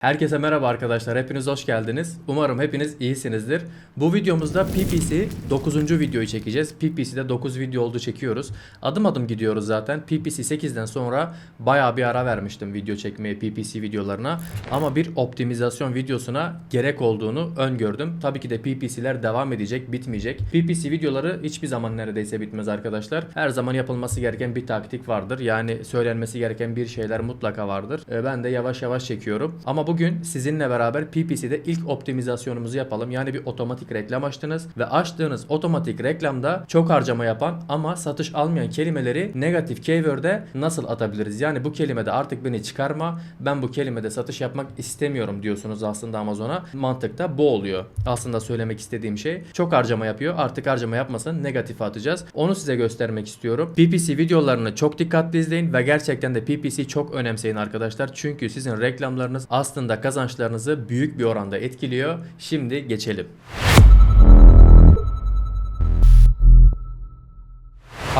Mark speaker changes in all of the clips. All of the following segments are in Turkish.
Speaker 1: Herkese merhaba arkadaşlar. Hepiniz hoş geldiniz. Umarım hepiniz iyisinizdir. Bu videomuzda PPC 9. videoyu çekeceğiz. PPC'de 9 video oldu çekiyoruz. Adım adım gidiyoruz zaten. PPC 8'den sonra bayağı bir ara vermiştim video çekmeye PPC videolarına. Ama bir optimizasyon videosuna gerek olduğunu öngördüm. Tabii ki de PPC'ler devam edecek, bitmeyecek. PPC videoları hiçbir zaman neredeyse bitmez arkadaşlar. Her zaman yapılması gereken bir taktik vardır. Yani söylenmesi gereken bir şeyler mutlaka vardır. Ee, Ben de yavaş yavaş çekiyorum. Ama bugün sizinle beraber PPC'de ilk optimizasyonumuzu yapalım. Yani bir otomatik reklam açtınız ve açtığınız otomatik reklamda çok harcama yapan ama satış almayan kelimeleri negatif keyword'e nasıl atabiliriz? Yani bu kelimede artık beni çıkarma. Ben bu kelimede satış yapmak istemiyorum diyorsunuz aslında Amazon'a. Mantıkta bu oluyor. Aslında söylemek istediğim şey çok harcama yapıyor. Artık harcama yapmasın negatif atacağız. Onu size göstermek istiyorum. PPC videolarını çok dikkatli izleyin ve gerçekten de PPC çok önemseyin arkadaşlar. Çünkü sizin reklamlarınız aslında kazançlarınızı büyük bir oranda etkiliyor. Şimdi geçelim.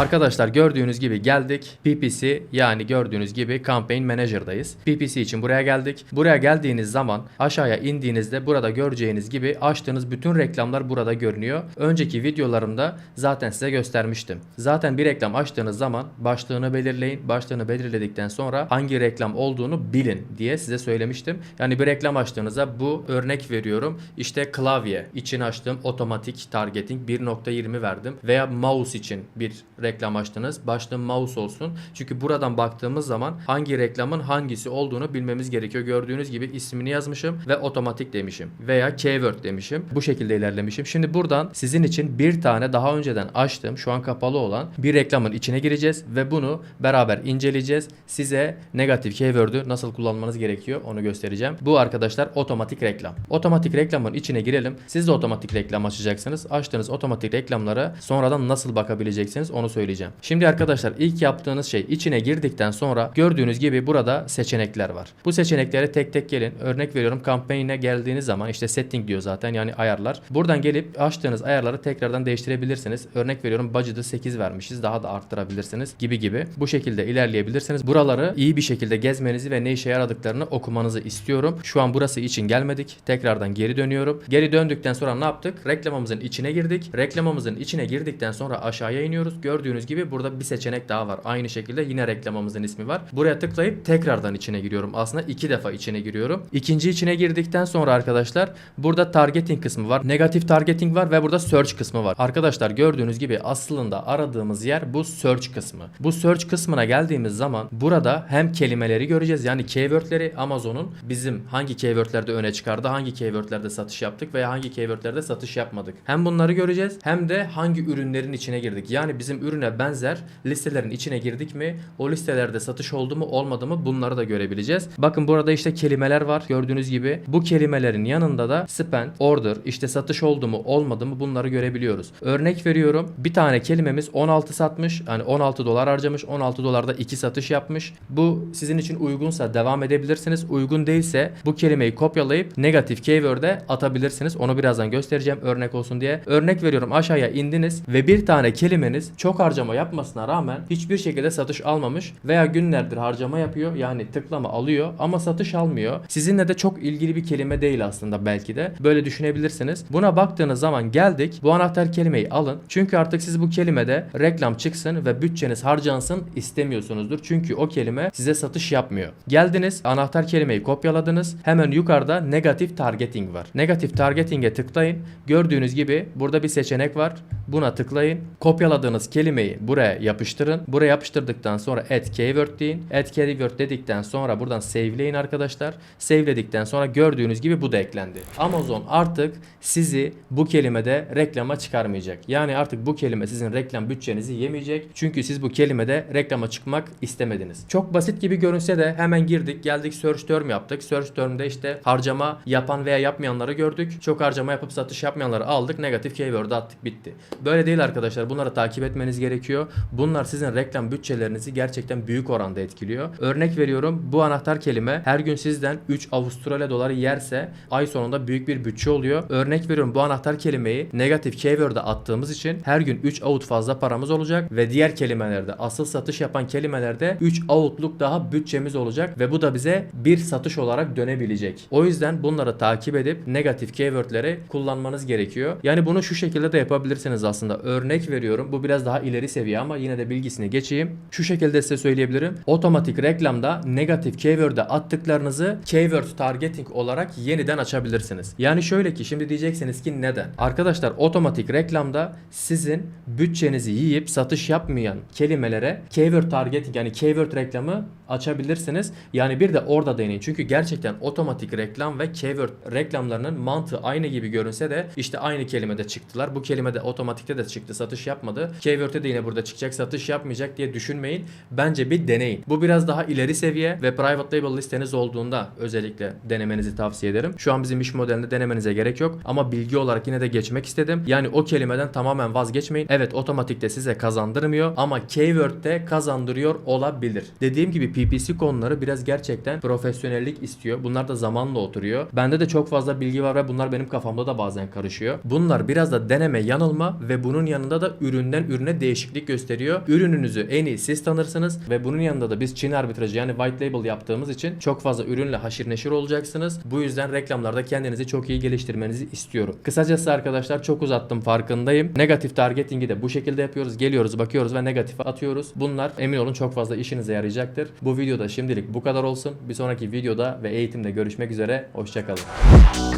Speaker 1: Arkadaşlar gördüğünüz gibi geldik. PPC yani gördüğünüz gibi Campaign Manager'dayız. PPC için buraya geldik. Buraya geldiğiniz zaman aşağıya indiğinizde burada göreceğiniz gibi açtığınız bütün reklamlar burada görünüyor. Önceki videolarımda zaten size göstermiştim. Zaten bir reklam açtığınız zaman başlığını belirleyin. Başlığını belirledikten sonra hangi reklam olduğunu bilin diye size söylemiştim. Yani bir reklam açtığınızda bu örnek veriyorum. İşte klavye için açtığım otomatik targeting 1.20 verdim veya mouse için bir reklam açtınız. Başlığım mouse olsun. Çünkü buradan baktığımız zaman hangi reklamın hangisi olduğunu bilmemiz gerekiyor. Gördüğünüz gibi ismini yazmışım ve otomatik demişim veya keyword demişim. Bu şekilde ilerlemişim. Şimdi buradan sizin için bir tane daha önceden açtığım şu an kapalı olan bir reklamın içine gireceğiz ve bunu beraber inceleyeceğiz. Size negatif keyword'ü nasıl kullanmanız gerekiyor onu göstereceğim. Bu arkadaşlar otomatik reklam. Otomatik reklamın içine girelim. Siz de otomatik reklam açacaksınız. Açtığınız otomatik reklamlara sonradan nasıl bakabileceksiniz onu söyleyeceğim. Şimdi arkadaşlar ilk yaptığınız şey içine girdikten sonra gördüğünüz gibi burada seçenekler var. Bu seçeneklere tek tek gelin. Örnek veriyorum kampanyaya geldiğiniz zaman işte setting diyor zaten yani ayarlar. Buradan gelip açtığınız ayarları tekrardan değiştirebilirsiniz. Örnek veriyorum budget'ı 8 vermişiz. Daha da arttırabilirsiniz gibi gibi. Bu şekilde ilerleyebilirsiniz. Buraları iyi bir şekilde gezmenizi ve ne işe yaradıklarını okumanızı istiyorum. Şu an burası için gelmedik. Tekrardan geri dönüyorum. Geri döndükten sonra ne yaptık? Reklamımızın içine girdik. Reklamımızın içine girdikten sonra aşağıya iniyoruz. Gördüğünüz gibi burada bir seçenek daha var. Aynı şekilde yine reklamımızın ismi var. Buraya tıklayıp tekrardan içine giriyorum. Aslında iki defa içine giriyorum. İkinci içine girdikten sonra arkadaşlar burada targeting kısmı var. Negatif targeting var ve burada search kısmı var. Arkadaşlar gördüğünüz gibi aslında aradığımız yer bu search kısmı. Bu search kısmına geldiğimiz zaman burada hem kelimeleri göreceğiz. Yani keywordleri Amazon'un bizim hangi keywordlerde öne çıkardı, hangi keywordlerde satış yaptık veya hangi keywordlerde satış yapmadık. Hem bunları göreceğiz hem de hangi ürünlerin içine girdik. Yani bizim ürüne benzer listelerin içine girdik mi? O listelerde satış oldu mu olmadı mı bunları da görebileceğiz. Bakın burada işte kelimeler var gördüğünüz gibi. Bu kelimelerin yanında da spend, order, işte satış oldu mu olmadı mı bunları görebiliyoruz. Örnek veriyorum bir tane kelimemiz 16 satmış. Yani 16 dolar harcamış. 16 dolarda 2 satış yapmış. Bu sizin için uygunsa devam edebilirsiniz. Uygun değilse bu kelimeyi kopyalayıp negatif keyword'e atabilirsiniz. Onu birazdan göstereceğim örnek olsun diye. Örnek veriyorum aşağıya indiniz ve bir tane kelimeniz çok harcama yapmasına rağmen hiçbir şekilde satış almamış veya günlerdir harcama yapıyor. Yani tıklama alıyor ama satış almıyor. Sizinle de çok ilgili bir kelime değil aslında belki de. Böyle düşünebilirsiniz. Buna baktığınız zaman geldik. Bu anahtar kelimeyi alın. Çünkü artık siz bu kelimede reklam çıksın ve bütçeniz harcansın istemiyorsunuzdur. Çünkü o kelime size satış yapmıyor. Geldiniz anahtar kelimeyi kopyaladınız. Hemen yukarıda negatif targeting var. Negatif targeting'e tıklayın. Gördüğünüz gibi burada bir seçenek var. Buna tıklayın. Kopyaladığınız kelimeyi buraya yapıştırın. Buraya yapıştırdıktan sonra add keyword deyin. Add keyword dedikten sonra buradan saveleyin arkadaşlar. Saveledikten sonra gördüğünüz gibi bu da eklendi. Amazon artık sizi bu kelimede reklama çıkarmayacak. Yani artık bu kelime sizin reklam bütçenizi yemeyecek. Çünkü siz bu kelimede reklama çıkmak istemediniz. Çok basit gibi görünse de hemen girdik geldik search term yaptık. Search term'de işte harcama yapan veya yapmayanları gördük. Çok harcama yapıp satış yapmayanları aldık. Negatif keyword'ı attık bitti. Böyle değil arkadaşlar. Bunları takip etmeniz gerekiyor. Bunlar sizin reklam bütçelerinizi gerçekten büyük oranda etkiliyor. Örnek veriyorum bu anahtar kelime her gün sizden 3 Avustralya doları yerse ay sonunda büyük bir bütçe oluyor. Örnek veriyorum bu anahtar kelimeyi negatif keyword'e attığımız için her gün 3 out fazla paramız olacak ve diğer kelimelerde asıl satış yapan kelimelerde 3 outluk daha bütçemiz olacak ve bu da bize bir satış olarak dönebilecek. O yüzden bunları takip edip negatif keywordleri kullanmanız gerekiyor. Yani bunu şu şekilde de yapabilirsiniz aslında. Örnek veriyorum. Bu biraz daha ileri seviye ama yine de bilgisini geçeyim. Şu şekilde size söyleyebilirim. Otomatik reklamda negatif keyword'e attıklarınızı keyword targeting olarak yeniden açabilirsiniz. Yani şöyle ki şimdi diyeceksiniz ki neden? Arkadaşlar otomatik reklamda sizin bütçenizi yiyip satış yapmayan kelimelere keyword targeting yani keyword reklamı açabilirsiniz. Yani bir de orada deneyin. Çünkü gerçekten otomatik reklam ve keyword reklamlarının mantığı aynı gibi görünse de işte aynı kelimede çıktılar. Bu kelimede otomatikte de çıktı. Satış yapmadı. Keyword'e de yine burada çıkacak. Satış yapmayacak diye düşünmeyin. Bence bir deneyin. Bu biraz daha ileri seviye ve private label listeniz olduğunda özellikle denemenizi tavsiye ederim. Şu an bizim iş modelinde denemenize gerek yok. Ama bilgi olarak yine de geçmek istedim. Yani o kelimeden tamamen vazgeçmeyin. Evet otomatikte size kazandırmıyor ama keyword'de kazandırıyor olabilir. Dediğim gibi PPC konuları biraz gerçekten profesyonellik istiyor. Bunlar da zamanla oturuyor. Bende de çok fazla bilgi var ve bunlar benim kafamda da bazen karışıyor. Bunlar biraz da deneme yanılma ve bunun yanında da üründen ürüne değişiklik gösteriyor. Ürününüzü en iyi siz tanırsınız ve bunun yanında da biz Çin arbitrajı yani white label yaptığımız için çok fazla ürünle haşir neşir olacaksınız. Bu yüzden reklamlarda kendinizi çok iyi geliştirmenizi istiyorum. Kısacası arkadaşlar çok uzattım farkındayım. Negatif targeting'i de bu şekilde yapıyoruz. Geliyoruz bakıyoruz ve negatif atıyoruz. Bunlar emin olun çok fazla işinize yarayacaktır. Bu videoda şimdilik bu kadar olsun. Bir sonraki videoda ve eğitimde görüşmek üzere. Hoşçakalın.